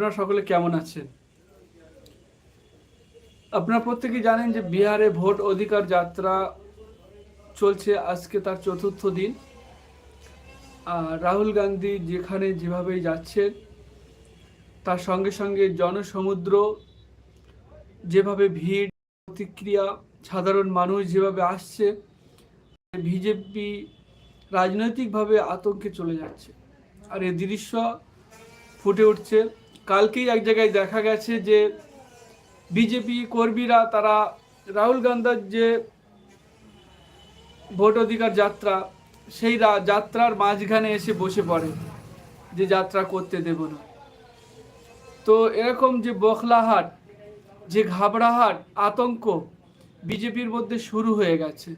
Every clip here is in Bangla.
আপনারা সকলে কেমন আছেন? আপনারা প্রত্যেকেই জানেন যে বিহারে ভোট অধিকার যাত্রা চলছে আজকে তার চতুর্থ দিন। আর রাহুল গান্ধী যেখানে যেভাবেই যাচ্ছেন, তার সঙ্গে সঙ্গে জনসমুদ্র, যেভাবে ভিড়, প্রতিক্রিয়া, সাধারণ মানুষ যেভাবে আসছে, বিজেপি রাজনৈতিকভাবে আতঙ্কে চলে যাচ্ছে। আর এই দৃশ্য ফুটে উঠছে কালকেই এক জায়গায় দেখা গেছে যে বিজেপি কর্মীরা, তারা রাহুল গান্ধার যে ভোট অধিকার যাত্রা, সেই যাত্রার মাঝখানে এসে বসে পড়ে যে যাত্রা করতে দেব না। তো এরকম যে বখলাহাট, যে ঘাবড়াহাট আতঙ্ক বিজেপির মধ্যে শুরু হয়ে গেছে।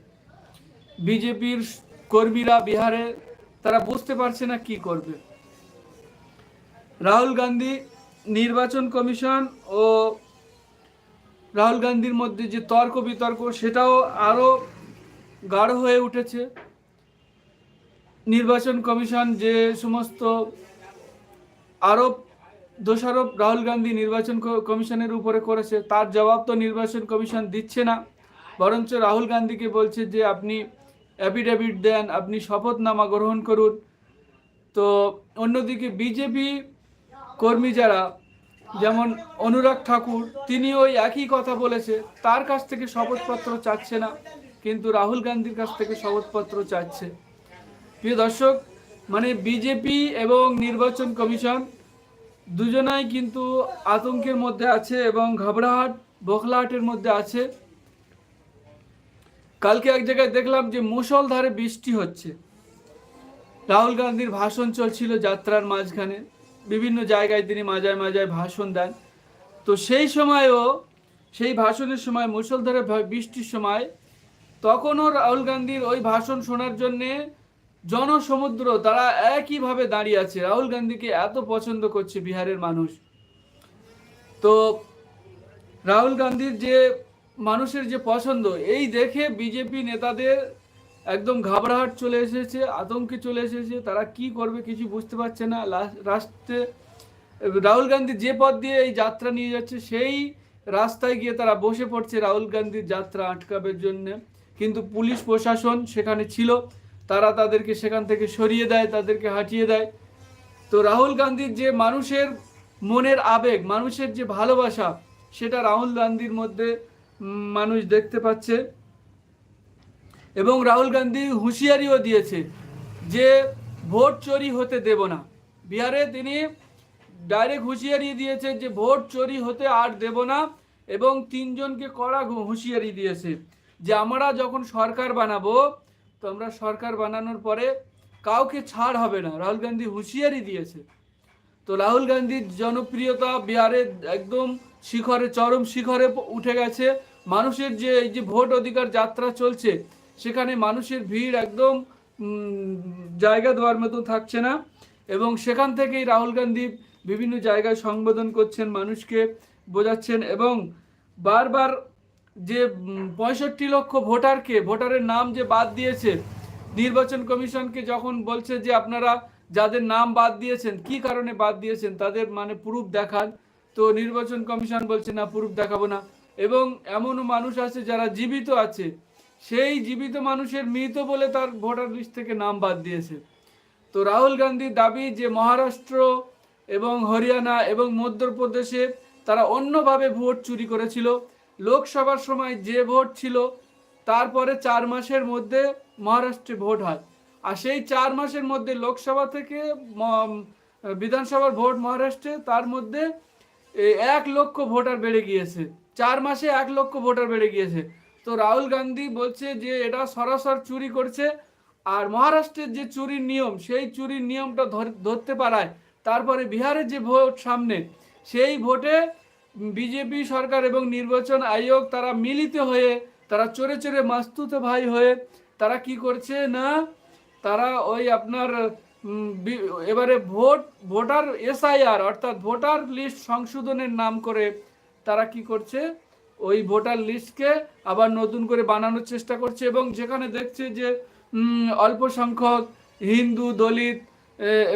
বিজেপির কর্মীরা বিহারে, তারা বুঝতে পারছে না কি করবে। রাহুল গান্ধী নির্বাচন কমিশন ও রাহুল গান্ধীর মধ্যে যে তর্ক বিতর্ক, সেটাও আরও গাঢ় হয়ে উঠেছে। নির্বাচন কমিশন যে সমস্ত আরোপ, দোষারোপ রাহুল গান্ধী নির্বাচন কমিশনের উপরে করেছে, তার জবাব তো নির্বাচন কমিশন দিচ্ছে না। বরঞ্চ রাহুল গান্ধীকে বলছে যে, আপনি অ্যাফিডেভিট দেন, আপনি শপথনামা গ্রহণ করুন। তো অন্যদিকে বিজেপি কর্মী যারা যেমন অনুরাগ ঠাকুর তিনি ওই একই কথা বলেছে, তার কাছ থেকে শপথপত্র চাচ্ছে না, কিন্তু রাহুল গান্ধীর কাছ থেকে শপথপত্র চাচ্ছে। প্রিয় দর্শক মানে বিজেপি এবং নির্বাচন কমিশন দুজনাই কিন্তু আতঙ্কের মধ্যে আছে এবং ঘাবড়াহাট, বখলাহাটের মধ্যে আছে। কালকে এক জায়গায় দেখলাম যে মুষলধারে বৃষ্টি হচ্ছে। রাহুল গান্ধীর ভাষণ চলছিল যাত্রার মাঝখানে। বিভিন্ন জায়গায় তিনি মাজায় মাজায় ভাষণ দেন। তো সেই সময়ও, সেই ভাষণের সময় মুষলধারে ভা- বৃষ্টির সময়, তখনও রাহুল গান্ধীর ওই ভাষণ শোনার জন্যে জনসমুদ্র তারা একইভাবে দাঁড়িয়ে আছে। রাহুল গান্ধীকে এত পছন্দ করছে বিহারের মানুষ। তো রাহুল গান্ধীর যে মানুষের যে পছন্দ, এই দেখে বিজেপি নেতাদের একদম ঘাবড়াহাট চলে এসেছে, আতঙ্কে চলে এসেছে। তারা কি করবে কিছু বুঝতে পারছে না। রাস্তে, রাহুল গান্ধী যে পথ দিয়ে এই যাত্রা নিয়ে যাচ্ছে, সেই রাস্তায় গিয়ে তারা বসে পড়ছে রাহুল গান্ধীর যাত্রা আটকাবের জন্য। কিন্তু পুলিশ, প্রশাসন সেখানে ছিল। তারা তাদেরকে সেখান থেকে সরিয়ে দেয়, তাদেরকে হাঁটিয়ে দেয়। তো রাহুল গান্ধীর যে মানুষের মনের আবেগ, মানুষের যে ভালোবাসা, সেটা রাহুল গান্ধীর মধ্যে মানুষ দেখতে পাচ্ছে। এবং রাহুল গান্ধী হুঁশিয়ারিও দিয়েছে যে ভোট চুরি হতে দেব না। বিহারে তিনি ডাইরেক্ট হুঁশিয়ারি দিয়েছে যে ভোট চুরি হতে আর দেব না এবং তিনজনকে কড়া হুঁশিয়ারি দিয়েছে যে আমরা যখন সরকার বানাবো তো আমরা সরকার বানানোর পরে কাউকে ছাড় হবে না। রাহুল গান্ধী হুঁশিয়ারি দিয়েছে। তো রাহুল গান্ধীর জনপ্রিয়তা বিহারে একদম শিখরে, চরম শিখরে উঠে গেছে। মানুষের যে এই যে ভোট অধিকার যাত্রা চলছে সেখানে মানুষের ভিড় একদম জায়গা দেওয়ার মতো থাকছে না। এবং সেখান থেকেই রাহুল গান্ধী বিভিন্ন জায়গায় সংবোধন করছেন মানুষকে বোঝাচ্ছেন এবং বারবার যে পঁয়ষট্টি লক্ষ ভোটারকে, ভোটারের নাম যে বাদ দিয়েছে, নির্বাচন কমিশনকে যখন বলছে যে আপনারা যাদের নাম বাদ দিয়েছেন, কি কারণে বাদ দিয়েছেন, তাদের মানে প্রুফ দেখান। তো নির্বাচন কমিশন বলছে, না, প্রুফ দেখাবো না। এবং এমনও মানুষ আছে যারা জীবিত আছে। সেই জীবিত মানুষের মৃত বলে তার ভোটার লিস্ট থেকে নাম বাদ দিয়েছে। তো রাহুল গান্ধীর দাবি যে মহারাষ্ট্র এবং হরিয়ানা এবং মধ্যপ্রদেশে তারা অন্যভাবে ভোট চুরি করেছিল। লোকসভার সময় যে ভোট ছিল, তারপরে চার মাসের মধ্যে মহারাষ্ট্রে ভোট হয়। আর সেই চার মাসের মধ্যে লোকসভা থেকে বিধানসভার ভোট মহারাষ্ট্রে, তার মধ্যে এক লক্ষ ভোটার বেড়ে গিয়েছে। চার মাসে এক লক্ষ ভোটার বেড়ে গিয়েছে। তো রাহুল গান্ধী বলছে যে এটা সরাসর চুরি করছে। আর মহারাষ্ট্রের যে চুরির নিয়ম, সেই চুরির নিয়মটা ধর- ধরতে পারায়। তারপরে বিহারের যে ভোট সামনে, সেই ভোটে বিজেপি সরকার এবং নির্বাচন আয়োগ তারা মিলিত হয়ে, তারা চোরে চোরে মাস্তুত ভাই হয়ে তারা কি করছে না, তারা ওই আপনার এবারে ভোট, ভোটার এসআইআর, অর্থাৎ ভোটার লিস্ট সংশোধনের নাম করে তারা কি করছে ওই ভোটার লিস্টকে আবার নতুন করে বানানোর চেষ্টা করছে এবং যেখানে দেখছে যে অল্প সংখ্যক হিন্দু, দলিত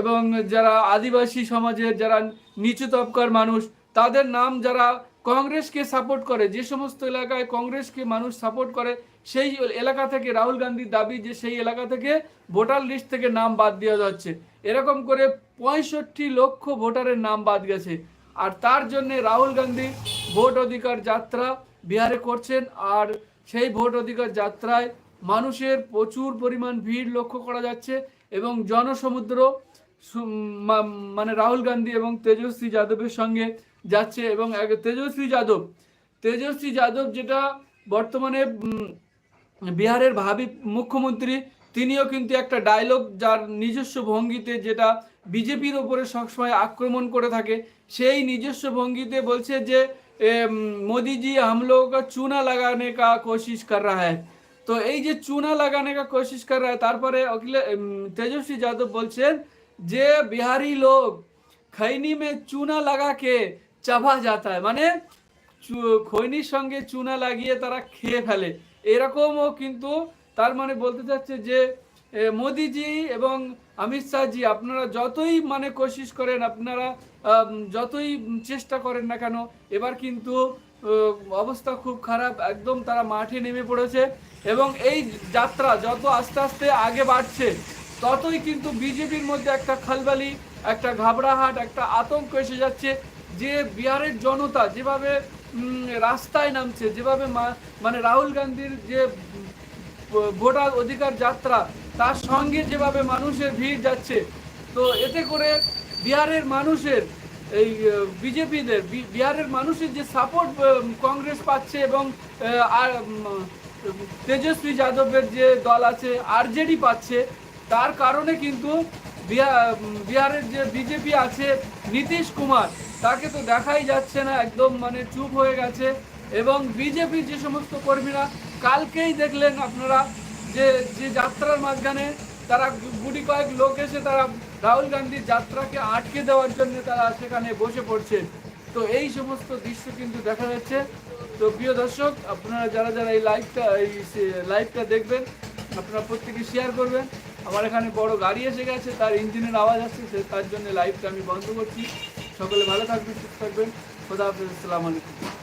এবং যারা আদিবাসী সমাজের, যারা নিচু তবকার মানুষ, তাদের নাম যারা কংগ্রেসকে সাপোর্ট করে, যে সমস্ত এলাকায় কংগ্রেসকে মানুষ সাপোর্ট করে, সেই এলাকা থেকে রাহুল গান্ধীর দাবি যে সেই এলাকা থেকে ভোটার লিস্ট থেকে নাম বাদ দেওয়া যাচ্ছে। এরকম করে পঁয়ষট্টি লক্ষ ভোটারের নাম বাদ গেছে। আর তার জন্য রাহুল গান্ধী ভোট অধিকার যাত্রা বিহারে করছেন আর সেই ভোট অধিকার যাত্রায় মানুষের প্রচুর পরিমাণ ভিড় লক্ষ্য করা যাচ্ছে এবং জনসমুদ্র মানে রাহুল গান্ধী এবং তেজস্বী যাদবের সঙ্গে যাচ্ছে এবং তেজস্বী যাদব তেজস্বী যাদব যেটা বর্তমানে বিহারের ভাবি মুখ্যমন্ত্রী, তিনিও কিন্তু একটা ডায়লগ যার নিজস্ব ভঙ্গিতে যেটা বিজেপির ওপরে সবসময় আক্রমণ করে থাকে, সেই নিজস্ব ভঙ্গিতে বলছে যে এম, মোদিজি हम लोगों का चूना लगाने का कोशिश कर रहा है তো এই যে চুনা লাগানে কা কোশিশ কর রা হ্যায়, তারপরে অখিলে উম, তেজস্বী যাদব বলছেন যে বিহারি লোক খৈনি মে চুনা লাগা কে চাবা যাতা है মানে চু- খৈনির সঙ্গে চুনা লাগিয়ে তারা খেয়ে ফেলে এরকমও কিন্তু তার মানে বলতে চাচ্ছে যে এ, মোদিজি এবং অমিত শাহজি, আপনারা যতই মানে কোশিশ করেন, আপনারা যতই চেষ্টা করেন না কেন, এবার কিন্তু অবস্থা খুব খারাপ, একদম তারা মাঠে নেমে পড়েছে এবং এই যাত্রা যত আস্তে আস্তে আগে বাড়ছে, ততই কিন্তু বিজেপির মধ্যে একটা খালবালি, একটা ঘাবড়াহাট, একটা আতঙ্ক এসে যাচ্ছে যে বিহারের জনতা যেভাবে রাস্তায় নামছে, যেভাবে মানে রাহুল গান্ধীর যে ভোটার অধিকার যাত্রা তার সঙ্গে যেভাবে মানুষের ভিড় যাচ্ছে, তো এতে করে বিহারের মানুষের এই বিজেপিদের বিহারের মানুষের যে সাপোর্ট কংগ্রেস পাচ্ছে এবং তেজস্বী যাদবের যে দল আছে আরজেডি পাচ্ছে, তার কারণে কিন্তু বিহারের যে বিজেপি আছে, নীতিশ কুমার, তাকে তো দেখাই যাচ্ছে না, একদম মানে চুপ হয়ে গেছে এবং বিজেপির যে সমস্ত কর্মীরা, কালকেই দেখলেন আপনারা যে যে যাত্রার মাঝখানে তারা গুটি কয়েক লোক এসে তারা রাহুল গান্ধীর যাত্রাকে আটকে দেওয়ার জন্য তারা সেখানে বসে পড়ছে তো এই সমস্ত দৃশ্য কিন্তু দেখা যাচ্ছে। তো প্রিয় দর্শক, আপনারা যারা যারা এই লাইভটা এই লাইভটা দেখবেন, আপনারা প্রত্যেকে শেয়ার করবেন। আমার এখানে বড় গাড়ি এসে গেছে, তার ইঞ্জিনের আওয়াজ আসছে, সে- তার জন্য লাইভটা আমি বন্ধ করছি। সকলে ভালো থাকবেন, সুস্থ থাকবেন। খোদা হাফিজ, আসসালামু আলাইকুম।